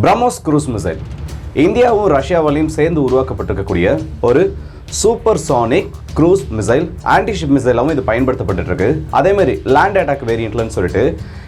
BrahMos cruise missile. இந்தியாவும் ரஷ்யாவிலையும் சேர்ந்து உருவாக்கப்பட்டிருக்கக்கூடிய ஒரு supersonic cruise missile antiship மிசைலாகவும் இது பயன்படுத்தப்பட்டு இருக்கு அதே லேண்ட் அட்டாக் வேரியண்ட்லன்னு சொல்லிட்டு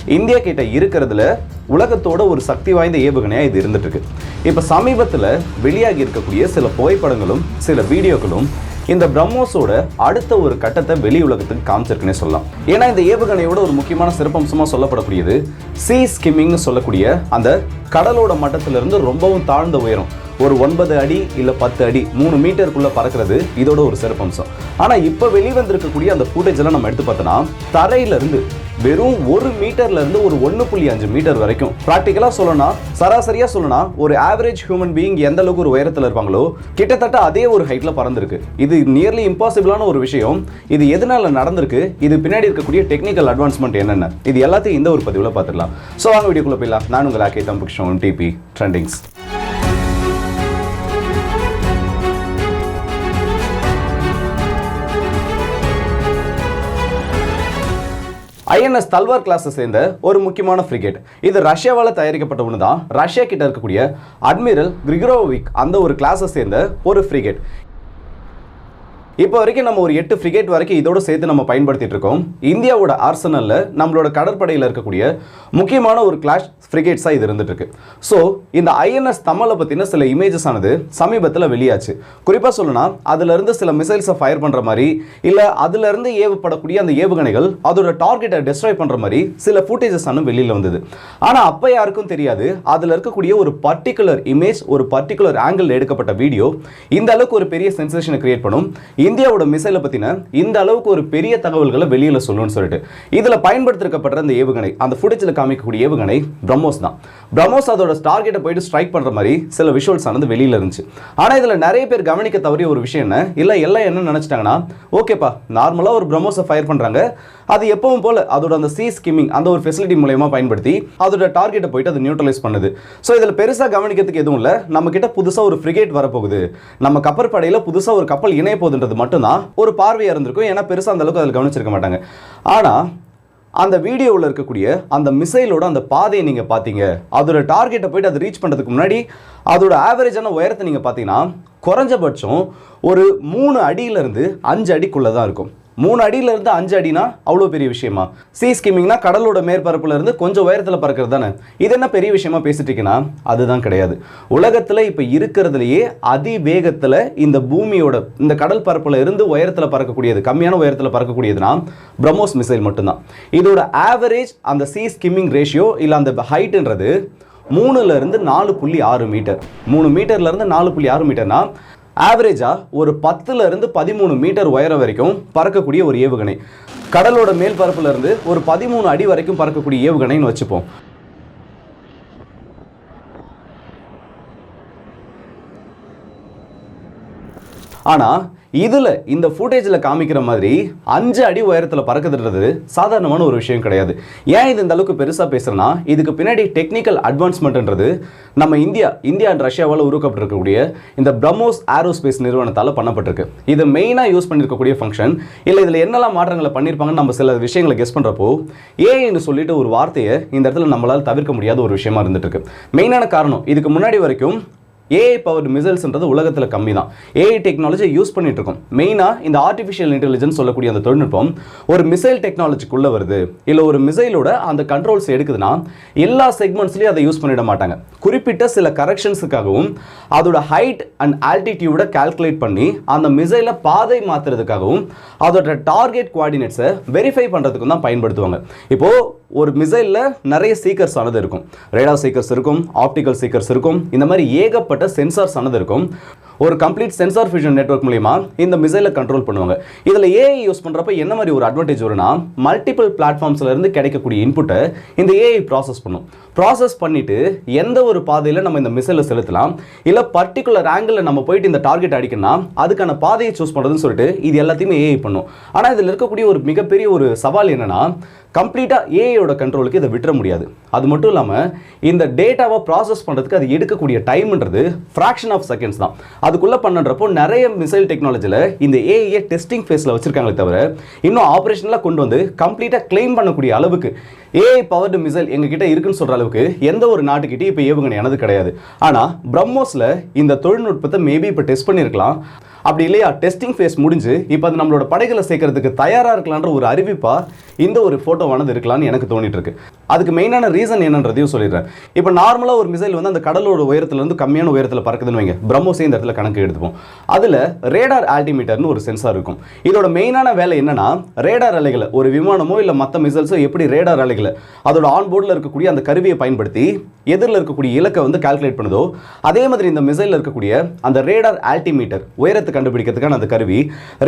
இந்தியா கிட்ட இருக்கிறதுல உலகத்தோட ஒரு சக்தி வாய்ந்த ஏவுகணையாக இது இருந்துட்டு இருக்கு இப்போ சமீபத்தில் வெளியாகி இருக்கக்கூடிய சில புகைப்படங்களும் சில வீடியோக்களும் இந்த பிரம்மோஸோட அடுத்த ஒரு கட்டத்தை வெளி உலகத்துக்கு காமிச்சிருக்குன்னே சொல்லலாம். ஏன்னா இந்த ஏவுகணையோட ஒரு முக்கியமான சிறப்பம்சமாக சொல்லப்படக்கூடியது சீ ஸ்கிம்மிங்னு சொல்லக்கூடிய அந்த கடலோட மட்டத்திலிருந்து ரொம்பவும் தாழ்ந்த உயரம். ஒரு ஒன்பது அடி இல்லை பத்து அடி மூணு மீட்டருக்குள்ளே பறக்கிறது இதோட ஒரு சிறப்பம்சம் ஆனால் இப்போ வெளிவந்திருக்கக்கூடிய அந்த ஃபுட்டேஜ் எல்லாம் நம்ம எடுத்து பார்த்தோன்னா தரையிலிருந்து வெறும் ஒரு மீட்டர்ல இருந்து ஒரு ஒன்று புள்ளி அஞ்சு மீட்டர் வரைக்கும். ப்ராக்டிக்கலாக சொல்லணும்னா சராசரியாக சொல்லணும்னா ஒரு ஆவரேஜ் ஹியூமன் பீயிங் எந்த அளவுக்கு ஒரு உயரத்தில் இருப்பாங்களோ கிட்டத்தட்ட அதே ஒரு ஹைட்ல பறந்துருக்கு. இது நியர்லி இம்பாசிபிளான ஒரு விஷயம். இது எதனால நடந்திருக்கு? இது பின்னாடி இருக்கக்கூடிய டெக்னிக்கல் அட்வான்ஸ்மெண்ட் என்னென்ன? இது எல்லாத்தையும் இந்த ஒரு பதிவில் பார்த்துடலாம். ஸோ வாங்க வீடியோக்குள்ள போயிடலாம். நான் உங்கள் ஆக்கே தம்புக்ஷன் டிபி ட்ரெண்டிங்ஸ் ஐஎன்எஸ் தல்வார் கிளாஸை சேர்ந்த ஒரு முக்கியமான ஃப்ரிகேட் இது ரஷ்யாவால் தயாரிக்கப்பட்ட ஒன்று தான் ரஷ்யா கிட்ட இருக்கக்கூடிய அட்மிரல் கிரிகரோவிக் அந்த ஒரு கிளாஸை சேர்ந்த ஒரு ஃப்ரிகேட் இப்போ வரைக்கும் நம்ம ஒரு எட்டு ஃப்ரிகேட் வரைக்கும் இதோட சேர்த்து நம்ம பயன்படுத்திட்டு இருக்கோம். இந்தியாவோட ஆர்சனலில் நம்மளோட கடற்படையில் இருக்கக்கூடிய முக்கியமான ஒரு கிளாஷ் ஃப்ரிகேட்ஸாக இது இருந்துட்டு இருக்கு. ஸோ இந்த ஐஎன்எஸ் தமிழை பற்றின சில இமேஜஸ் ஆனது சமீபத்தில் வெளியாச்சு. குறிப்பாக சொல்லணும்னா அதுலேருந்து சில மிசைல்ஸை ஃபயர் பண்ணுற மாதிரி இல்லை அதுலேருந்து ஏவப்படக்கூடிய அந்த ஏவுகணைகள் அதோட டார்கெட்டை டெஸ்ட்ராய் பண்ணுற மாதிரி சில ஃபுட்டேஜஸ் ஆனும் வெளியில் வந்தது. ஆனால் அப்போ யாருக்கும் தெரியாது. அதில் இருக்கக்கூடிய ஒரு பர்டிகுலர் இமேஜ் ஒரு பர்டிகுலர் ஆங்கிள் எடுக்கப்பட்ட வீடியோ இந்த அளவுக்கு ஒரு பெரிய சென்சேஷனை கிரியேட் பண்ணும். இந்தியாவோட மிசைலை பற்றின இந்த அளவுக்கு ஒரு பெரிய தகவல்களை வெளியில் சொல்லணும்னு சொல்லிட்டு. இதில் பயன்படுத்திருக்கப்படுற அந்த ஏவுகணை அந்த ஃபுட்டேஜில் காமிக்கக்கூடிய ஏவுகணை பிரம்மோஸ் தான். பிரம்மோஸ் அதோட டார்கெட்டை போயிட்டு ஸ்ட்ரைக் பண்ணுற மாதிரி சில விஷுவல்ஸ் ஆனது வெளியில் இருந்துச்சு. ஆனால் இதில் நிறைய பேர் கவனிக்க தவறிய ஒரு விஷயம் என்ன? இல்லை எல்லாம் என்ன நினச்சிட்டாங்கன்னா ஓகேப்பா நார்மலாக ஒரு பிரம்மோஸை ஃபயர் பண்ணுறாங்க அது எப்பவும் போல அதோட அந்த சி ஸ்கிம்மிங் அந்த ஒரு ஃபெசிலிட்டி மூலயமா பயன்படுத்தி அதோட டார்கெட்டை போயிட்டு அது நியூட்ரலைஸ் பண்ணுது. ஸோ இதில் பெருசாக கவனிக்கிறதுக்கு எதுவும் இல்லை. நம்ம கிட்ட புதுசாக ஒரு ஃப்ரிகேட் வரப்போகுது. நம்ம கப்பற்படையில் புதுசாக ஒரு கப்பல் இணைய போகுதுன்றது மட்டும்தான் ஒரு பார்வையாக இருந்திருக்கும். ஏன்னா பெருசாக அந்த அளவுக்கு அதில் கவனிச்சிருக்க மாட்டாங்க. ஆனால் அந்த வீடியோவில் இருக்கக்கூடிய அந்த மிசைலோட அந்த பாதையை நீங்கள் பார்த்தீங்க அதோட டார்கெட்டை போயிட்டு அதை ரீச் பண்ணுறதுக்கு முன்னாடி அதோட ஆவரேஜான உயரத்தை நீங்கள் பார்த்தீங்கன்னா குறைஞ்சபட்சம் ஒரு மூணு அடியிலேருந்து அஞ்சு அடிக்குள்ளே தான் இருக்கும். மூணு அடியிலேருந்து அஞ்சு அடினா அவ்வளோ பெரிய விஷயமா? சி ஸ்கிம்மிங்னா கடலோட மேற்பரப்புல இருந்து கொஞ்சம் உயரத்தில் பறக்கிறது தானே? இது என்ன பெரிய விஷயமா பேசிட்டு இருக்கீங்கன்னா அதுதான் கிடையாது. உலகத்தில் இப்போ இருக்கிறதுலையே அதிவேகத்தில் இந்த பூமியோட இந்த கடல் பரப்புல இருந்து உயரத்தில் பறக்கக்கூடியது கம்மியான உயரத்தில் பறக்கக்கூடியதுனா பிரம்மோஸ் மிசைல் மட்டும்தான். இதோட ஆவரேஜ் அந்த சி ஸ்கிம்மிங் ரேஷியோ இல்லை அந்த ஹைட்டுன்றது மூணுல இருந்து நாலு புள்ளி ஆறு மீட்டர் மூணு மீட்டர்ல இருந்து நாலு புள்ளி ஆறு மீட்டர்னா ஆவரேஜாக ஒரு பத்துலேருந்து பதிமூணு மீட்டர் உயரம் வரைக்கும் பறக்கக்கூடிய ஒரு ஏவுகணை. கடலோட மேல் பரப்புலேருந்து ஒரு பதிமூணு அடி வரைக்கும் பறக்கக்கூடிய ஏவுகணைன்னு வச்சுப்போம். ஆனால் இதில் இந்த ஃபுட்டேஜில் காமிக்கிற மாதிரி அஞ்சு அடி உயரத்தில் பறக்குதுன்றது சாதாரணமான ஒரு விஷயம் கிடையாது. ஏன் இது இந்த அளவுக்கு பெருசாக பேசுகிறேன்னா இதுக்கு பின்னாடி டெக்னிக்கல் அட்வான்ஸ்மெண்ட்ன்றது நம்ம இந்தியா இந்தியா அண்ட் ரஷ்யாவால் உருவாக்கப்பட்டிருக்கக்கூடிய இந்த பிரம்மோஸ் ஏரோஸ்பேஸ் நிறுவனத்தால் பண்ணப்பட்டிருக்கு. இது மெயினாக யூஸ் பண்ணியிருக்கக்கூடிய ஃபங்க்ஷன் இல்லை இதில் என்னெல்லாம் மாற்றங்களை பண்ணியிருப்பாங்கன்னு நம்ம சில விஷயங்களை கெஸ் பண்ணுறப்போ ஏன்னு சொல்லிட்டு ஒரு வார்த்தையை இந்த இடத்துல நம்மளால் தவிர்க்க முடியாத ஒரு விஷயமா இருந்துட்டு இருக்கு மெயினான காரணம் இதுக்கு முன்னாடி வரைக்கும் ஏஐ பவர்டு மிசைல்ஸ்ன்றது உலகத்தில் கம்மி தான் ஏஐ டெக்னாலஜி யூஸ் பண்ணிட்டு இருக்கோம் மெயினாக இந்த ஆர்டிஃபிஷியல் இன்டெலிஜென்ஸ் சொல்லக்கூடிய அந்த தொழில்நுட்பம் ஒரு மிசைல் டெக்னாலஜிக்குள்ளே வருது. இல்லை ஒரு மிசைலோட அந்த கண்ட்ரோல்ஸ் எடுக்குதுன்னா எல்லா செக்மெண்ட்ஸ்லையும் அதை யூஸ் பண்ணிட மாட்டாங்க. குறிப்பிட்ட சில கரெக்ஷன்ஸுக்காகவும் அதோட ஹைட் அண்ட் ஆல்டிடியூடை கால்குலேட் பண்ணி அந்த மிசைலை பாதை மாற்றுறதுக்காகவும் அதோட டார்கெட் குவாடினேட்ஸை வெரிஃபை பண்ணுறதுக்கும் தான் பயன்படுத்துவாங்க. இப்போது ஒரு மிசைலில் நிறைய சீக்கர்ஸ் ஆனது இருக்கும். ரேடார் சீக்கர்ஸ் இருக்கும் ஆப்டிக்கல் சீக்கர்ஸ் இருக்கும். இந்த மாதிரி ஏகப்பட்ட சென்சார்ஸ் ஆனது இருக்கும். ஒரு கம்ப்ளீட் சென்சார் ஃபியூஷன் நெட்வொர்க் மூலிமா இந்த மிசைலை கண்ட்ரோல் பண்ணுவாங்க. இதில் ஏஐ யூஸ் பண்ணுறப்ப என்ன மாதிரி ஒரு அட்வான்டேஜ் வரும்னா மல்டிபிள் பிளாட்ஃபார்ம்ஸ்லேருந்து கிடைக்கக்கூடிய இன்புட்டை இந்த ஏஐ ப்ராசஸ் பண்ணும். ப்ராசஸ் பண்ணிவிட்டு எந்த ஒரு பாதையில் நம்ம இந்த மிசைலை செலுத்தலாம் இல்லை பர்டிகுலர் ஆங்கிளில் நம்ம போயிட்டு இந்த டார்கெட் அடிக்கணும்னா அதுக்கான பாதையை சூஸ் பண்ணுறதுன்னு சொல்லிட்டு இது எல்லாத்தையுமே ஏஐ பண்ணும். ஆனால் இதில் இருக்கக்கூடிய ஒரு மிகப்பெரிய ஒரு சவால் என்னன்னா கம்ப்ளீட்டாக ஏஐயோட கண்ட்ரோலுக்கு இதை விட்டுற முடியாது. அது மட்டும் இல்லாமல் இந்த டேட்டாவை ப்ராசஸ் பண்ணுறதுக்கு அது எடுக்கக்கூடிய டைம்ன்றது ஃப்ராக்ஷன் ஆஃப் செகண்ட்ஸ் தான். அதுக்குள்ளே பண்ணுறப்போ நிறைய மிசைல் டெக்னாலஜியில் இந்த ஏஐயை டெஸ்டிங் ஃபேஸில் வச்சிருக்காங்களே தவிர இன்னும் ஆப்ரேஷனலாக கொண்டு வந்து கம்ப்ளீட்டாக கிளைம் பண்ணக்கூடிய அளவுக்கு ஏஐ பவர்டு மிசைல் எங்ககிட்ட இருக்குன்னு சொல்கிற அளவுக்கு எந்த ஒரு நாட்டுக்கிட்டே இப்போ ஏவுகணையானது கிடையாது. ஆனால் பிரம்மோஸில் இந்த தொழில்நுட்பத்தை மேபி இப்போ டெஸ்ட் பண்ணியிருக்கலாம் அப்படி இல்லையா டெஸ்டிங் ஃபேஸ் முடிஞ்சு இப்போ அது நம்மளோட படைகளை சேர்க்கறதுக்கு தயாராக இருக்கலான்ற ஒரு அறிவிப்பாக இந்த ஒரு ஃபோட்டோவானது இருக்கலாம்னு எனக்கு தோணிட்டு இருக்கு. அதுக்கு மெயினான ரீசன் என்னன்றதையும் சொல்லிடுறேன். இப்போ நார்மலாக ஒரு மிசைல் வந்து அந்த கடலோட உயரத்துலேருந்து கம்மியான உயரத்தில் பறக்குதுன்னு வைங்க. பிரம்மோஸே இந்த இடத்துல கணக்கு எடுத்துப்போம். அதில் ரேடார் ஆல்டிமீட்டர்னு ஒரு சென்சார் இருக்கும். இதோட மெயினான வேலை என்னன்னா ரேடார் அலைகளை ஒரு விமானமோ இல்லை மற்ற மிசைல்ஸோ எப்படி ரேடார் அலைகளை அதோட ஆன்போர்டில் இருக்கக்கூடிய அந்த கருவியை பயன்படுத்தி எதிரில் இருக்கக்கூடிய இலக்கை வந்து கால்குலேட் பண்ணுதோ அதே மாதிரி இந்த மிசைலில் இருக்கக்கூடிய அந்த ரேடார் ஆல்டிமீட்டர் உயரத்தை கண்டுபிடிக்கிறதுக்கான அந்த கருவி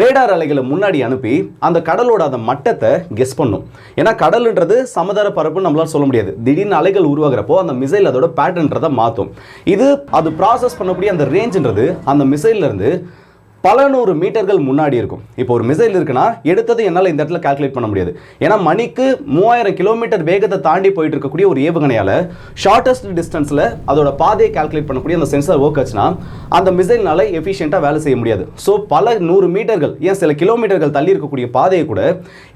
ரேடார் அலைகளை முன்னாடி அனுப்பி அந்த கடலோட அந்த மட்டத்தை கெஸ் பண்ணும். ஏன்னா கடல்ன்றது சமதர பரப்புன்னு நம்மளால சொல்ல முடியாது. திடீர்னு அலைகள் உருவாகிறப்போ அந்த மிசைல் அதோட பேட்டர்ன்றதை மாற்றும் இது அது ப்ராசஸ் பண்ணக்கூடிய அந்த ரேஞ்சுன்றது அந்த மிசைல்ல இருந்து பல நூறு மீட்டர்கள் முன்னாடி இருக்கும். இப்போ ஒரு மிசைல் இருக்குன்னா எடுத்தது என்னால் இந்த இடத்துல கால்குலேட் பண்ண முடியாது. ஏன்னா மணிக்கு மூவாயிரம் கிலோமீட்டர் வேகத்தை தாண்டி போயிட்டு இருக்கக்கூடிய ஒரு ஏவுகணையால் ஷார்ட்டஸ்ட் டிஸ்டன்ஸில் அதோட பாதையை கால்குலேட் பண்ணக்கூடிய அந்த சென்சார் ஒர்க் ஆச்சுன்னா அந்த மிசைல்னால எஃபிஷியண்ட்டாக வேலை செய்ய முடியாது. ஸோ பல நூறு மீட்டர்கள் ஏன் சில கிலோமீட்டர்கள் தள்ளி இருக்கக்கூடிய பாதையை கூட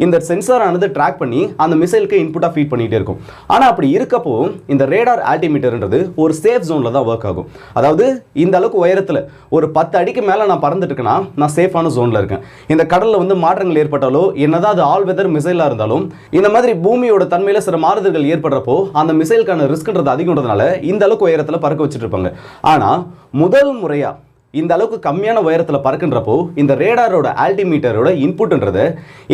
இந்த சென்சாரானது ட்ராக் பண்ணி அந்த மிசைலுக்கு இன்புட்டாக ஃபீட் பண்ணிகிட்டே இருக்கும். ஆனால் அப்படி இருக்கப்போ இந்த ரேடார் ஆல்டிமீட்டர்ன்றது ஒரு சேஃப் ஜோனில் தான் ஒர்க் ஆகும். அதாவது இந்த அளவுக்கு உயரத்தில் ஒரு பத்து அடிக்கு மேலே நான் பறந்துட்டு இருக்குன்னா நான் சேஃபான ஜோனில் இருக்கேன். இந்த கடலில் வந்து மாற்றங்கள் ஏற்பட்டாலோ என்னதான் அது ஆல் வெதர் மிசைலாக இருந்தாலும் இந்த மாதிரி பூமியோட தன்மையில் சில மாறுதல்கள் ஏற்படுறப்போ அந்த மிசைலுக்கான ரிஸ்க்ன்றது அதிகம்ன்றதுனால இந்த அளவுக்கு உயரத்தில் பறக்க வச்சுட்டு இருப்பாங்க. ஆனால் முதல் முறையாக இந்த அளவுக்கு கம்மியான உயரத்தில் பறக்குன்றப்போ இந்த ரேடாரோட ஆல்டிமீட்டரோட இன்புட்ன்றதை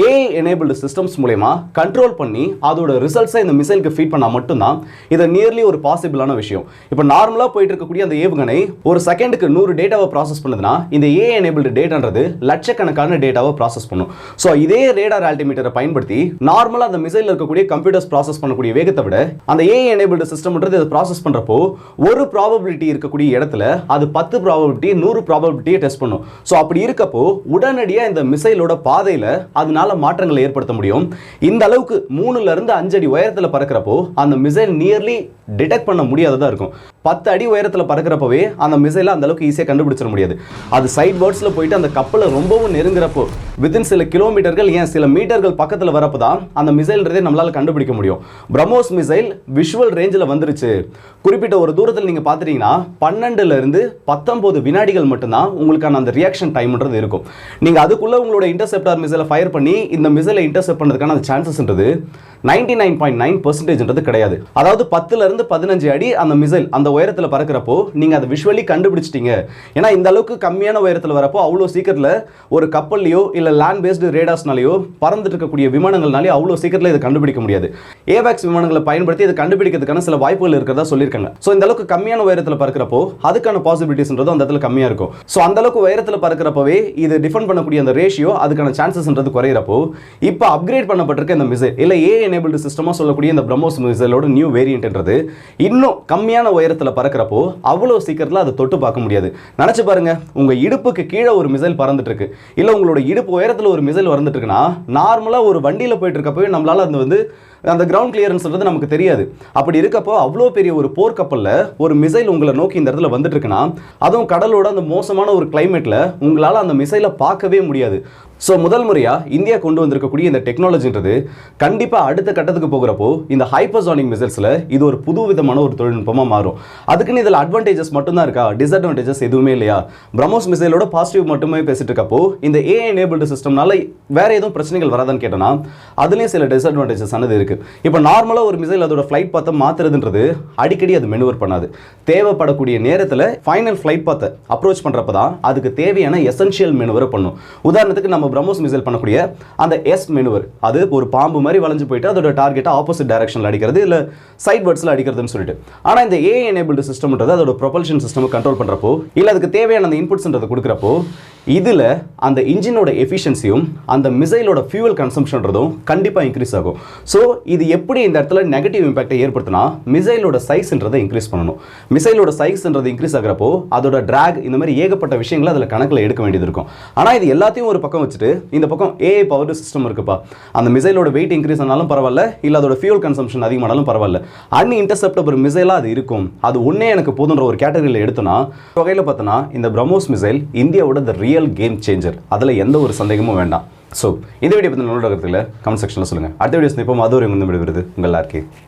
ஏஐ எனேபிள்டு சிஸ்டம்ஸ் மூலயமா கண்ட்ரோல் பண்ணி அதோட ரிசல்ட்ஸை இந்த மிசைலுக்கு ஃபீட் பண்ணால் மட்டும்தான் இது நியர்லி ஒரு பாசிபிளான விஷயம். இப்போ நார்மலாக போயிட்டு இருக்கக்கூடிய அந்த ஏவுகணை ஒரு செகண்டுக்கு நூறு டேட்டாவை ப்ராசஸ் பண்ணுதுன்னா இந்த ஏஐ எனேபிள்டு டேட்டான்றது லட்சக்கணக்கான டேட்டாவை ப்ராசஸ் பண்ணும். ஸோ இதே ரேடார் ஆல்டிமீட்டரை பயன்படுத்தி நார்மலாக அந்த மிசைலில் இருக்கக்கூடிய கம்ப்யூட்டர்ஸ் ப்ராசஸ் பண்ணக்கூடிய வேகத்தை விட அந்த ஏஐ எனேபிள்டு சிஸ்டம்ன்றது இதை ப்ராசஸ் பண்ணுறப்போ ஒரு ப்ராபபிலிட்டி இருக்கக்கூடிய இடத்துல அது பத்து ப்ராபபிலிட்டி நூறு ப்ராபபிலிட்டியை டெஸ்ட் பண்ணும். ஸோ அப்படி இருக்கப்போ உடனடியாக இந்த மிசைலோட பாதையில் அதனால மாற்றங்களை ஏற்படுத்த முடியும். இந்த அளவுக்கு மூணுல இருந்து அஞ்சு அடி உயரத்தில் பறக்கிறப்போ அந்த மிசைல் நியர்லி டிடெக்ட் பண்ண முடியாததா இருக்கும். பத்து அடி உயரத்தில் பறக்கிறப்பவே அந்த மிசைலை அந்த அளவுக்கு ஈஸியாக கண்டுபிடிச்சிட முடியாது. அது சைட் பேர்ட்ஸில் போயிட்டு அந்த கப்பலை ரொம்பவும் நெருங்குறப்போ வித்தின் சில கிலோமீட்டர்கள் ஏன் சில மீட்டர்கள் பக்கத்தில் வரப்போ தான் அந்த மிசைல்ன்றதே நம்மளால் கண்டுபிடிக்க முடியும். பிரம்மோஸ் மிசைல் விஷுவல் ரேஞ்சில் வந்துருச்சு. குறிப்பிட்ட ஒரு தூரத்தில் நீங்கள் பார்த்துட்டீங்கன்னா பன்னெண்டுல இருந்து பத்தொன்பது வினாடிகள் மட்டும்தான் உங்களுக்கான அந்த ரியாக்ஷன் டைம்ன்றது இருக்கும். நீங்கள் அதுக்குள்ளே உங்களோட இன்டர்செப்டார் மிசைலை ஃபயர் பண்ணி இந்த மிசைலை இன்டர்செப்ட் பண்ணுறதுக்கான அந்த சான்சஸ்ன்றது நைன்டி நைன் பாயிண்ட் நைன் பர்சன்டேஜ்ன்றது கிடையாது. அதாவது பத்துலேருந்து பதினஞ்சு அடி அந்த மிசைல் அந்த உயரத்தில் பறக்கிறப்போ நீங்கள் அதை விஷுவலி கண்டுபிடிச்சிட்டீங்க. ஏன்னா இந்த அளவுக்கு கம்மியான உயரத்தில் வரப்போ அவ்வளோ சீக்கிரத்தில் ஒரு கப்பல்லையோ இல்லை லேண்ட் பேஸ்டு ரேடாஸ்னாலேயோ பறந்துட்டு இருக்கக்கூடிய விமானங்கள்னாலே அவ்வளோ சீக்கிரத்தில் இதை கண்டுபிடிக்க முடியாது. ஏவேக்ஸ் விமானங்களை பயன்படுத்தி இதை கண்டுபிடிக்கிறதுக்கான சில வாய்ப்புகள் இருக்கிறதா சொல்லியிருக்காங்க. ஸோ இந்த அளவுக்கு கம்மியான உயரத்தில் பறக்கிறப்போ அதுக்கான பாசிபிலிட்டிஸ்ன்றதும் அந்த இடத்துல கம்மியாக இருக்கும். ஸோ அந்த அளவுக்கு உயரத்தில் பறக்கிறப்பவே இது டிஃபெண்ட் பண்ணக்கூடிய அந்த ரேஷியோ அதுக்கான சான்சஸ்ன்றது குறையிறப்போ இப்போ அப்கிரேட் பண்ணப்பட்டிருக்க இந்த மிசைல் இல்லை ஏ எனேபிள்டு சிஸ்டமாக சொல்லக்கூடிய இந்த பிரம்மோஸ் மிசைலோட நியூ வேரியன்ட்ன்றது இன்னும் கம்மியான உயரத்தில் பறக்கிறப்போ அவ்வளோ சீக்கிரத்தில் அதை தொட்டு பார்க்க முடியாது. நினச்சி பாருங்க உங்கள் இடுப்புக்கு கீழே ஒரு மிசைல் பறந்துட்டு இருக்கு இல்லை உங்களோட இடுப்பு உயரத்தில் ஒரு மிசைல் வந்துட்டுருக்குன்னா நார்மலாக ஒரு வண்டியில் போயிட்டு இருக்கப்பவே நம்மளால அந்த வந்து அந்த கிரவுண்ட் கிளியரன்ஸ்ன்றது நமக்கு தெரியாது. அப்படி இருக்கப்போ அவ்வளோ பெரிய ஒரு போர்க்கப்பலில் ஒரு மிசைல் உங்களை நோக்கி இந்த இடத்துல வந்துட்டு இருக்குன்னா அதுவும் கடலோட அந்த மோசமான ஒரு கிளைமேட்டில் உங்களால் அந்த மிசைலை பார்க்கவே முடியாது. ஸோ முதல் முறையாக இந்தியா கொண்டு வந்திருக்கக்கூடிய இந்த டெக்னாலஜின்றது கண்டிப்பாக அடுத்த கட்டத்துக்கு போகிறப்போ இந்த ஹைப்பர்சானிக் மிசைல்ஸில் இது ஒரு புது விதமான ஒரு தொழில்நுட்பமாக மாறும். அதுக்குன்னு இதில் அட்வான்டேஜஸ் மட்டும்தான் இருக்கா? டிஸ்அட்வான்டேஜஸ் எதுவுமே இல்லையா? பிரம்மோஸ் மிசைலோட பாசிட்டிவ் மட்டுமே பேசிட்டு இருக்கப்போ இந்த ஏஐ எனேபிள்டு சிஸ்டம்னால வேற எதுவும் பிரச்சனைகள் வராதான்னு கேட்டோன்னா அதுலேயும் சில டிஸ்அட்வான்டேஜஸ் ஆனது இருக்கு. இப்போ நார்மலாக ஒரு மிசைல் அதோட ஃப்ளைட் பாத்தை மாற்றுறதுன்றது அடிக்கடி அது மெனுவர் பண்ணாது. தேவைப்படக்கூடிய நேரத்தில் ஃபைனல் ஃப்ளைட் பாத்தை அப்ரோச் பண்ணுறப்ப தான் அதுக்கு தேவையான எசென்ஷியல் மெனுவரை பண்ணும். உதாரணத்துக்கு நம்ம பிரம்மோஸ் மிசைல் பண்ணக்கூடிய அந்த எஸ் மெனுவர் அது ஒரு பாம்பு மாதிரி வளைஞ்சு போயிட்டு அதோட டார்கெட்டை ஆப்போசிட் டைரக்ஷனில் அடிக்கிறது இல்லை சைட் வேர்ட்ஸில் அடிக்கிறதுன்னு சொல்லிட்டு. ஆனால் இந்த ஏ எனேபிள்டு சிஸ்டம்ன்றது அதோட ப்ரொபல்ஷன் சிஸ்டம் கண்ட்ரோல் பண்ணுறப்போ இல்லை அதுக்கு தேவையான அந்த இன்புட்ஸ்ன்றதை கொடுக்குறப்போ இதில் அந்த இன்ஜினோட எஃபிஷியன்சியும் அந்த மிசைலோட ஃபியூவல் கன்சம்ஷன்றதும் கண்டிப்பாக இன்க்ரீஸ் ஆகும். ஸோ இது எப்படி இந்த இடத்துல நெகட்டிவ் இம்பாக்டை ஏற்படுத்தினா மிசைலோட சைஸ்ன்றதை இன்க்ரீஸ் பண்ணணும். மிசைலோட சைஸ்ன்றது இன்க்ரீஸ் ஆகிறப்போ அதோட ட்ராக் இந்த மாதிரி ஏகப்பட்ட விஷயங்களை அதில் கணக்கில் எடுக்க வேண்டியது இருக்கும். ஆனால் இது எல்லாத்தையும் ஒரு பக்கம் வச்சு வச்சுட்டு இந்த பக்கம் ஏஐ பவர்டு சிஸ்டம் இருக்குப்பா. அந்த மிசைலோட வெயிட் இன்க்ரீஸ் ஆனாலும் பரவாயில்ல இல்லை அதோட ஃபியூல் கன்சம்ஷன் அதிகமானாலும் பரவாயில்ல. அன் இன்டர்செப்டபிள் மிசைலாக அது இருக்கும். அது ஒன்றே எனக்கு போதுன்ற ஒரு கேட்டகரியில் எடுத்தோன்னா வகையில் பார்த்தோன்னா இந்த பிரம்மோஸ் மிசைல் இந்தியாவோட த ரியல் கேம் சேஞ்சர் அதில் எந்த ஒரு சந்தேகமும் வேண்டாம். ஸோ இந்த வீடியோ பற்றி நல்ல கருத்துல கமெண்ட் செக்ஷனில் சொல்லுங்கள் அடுத்த வீடியோ இப்போ அது வந்து விடுவது உங்கள் எல்லாருக்கே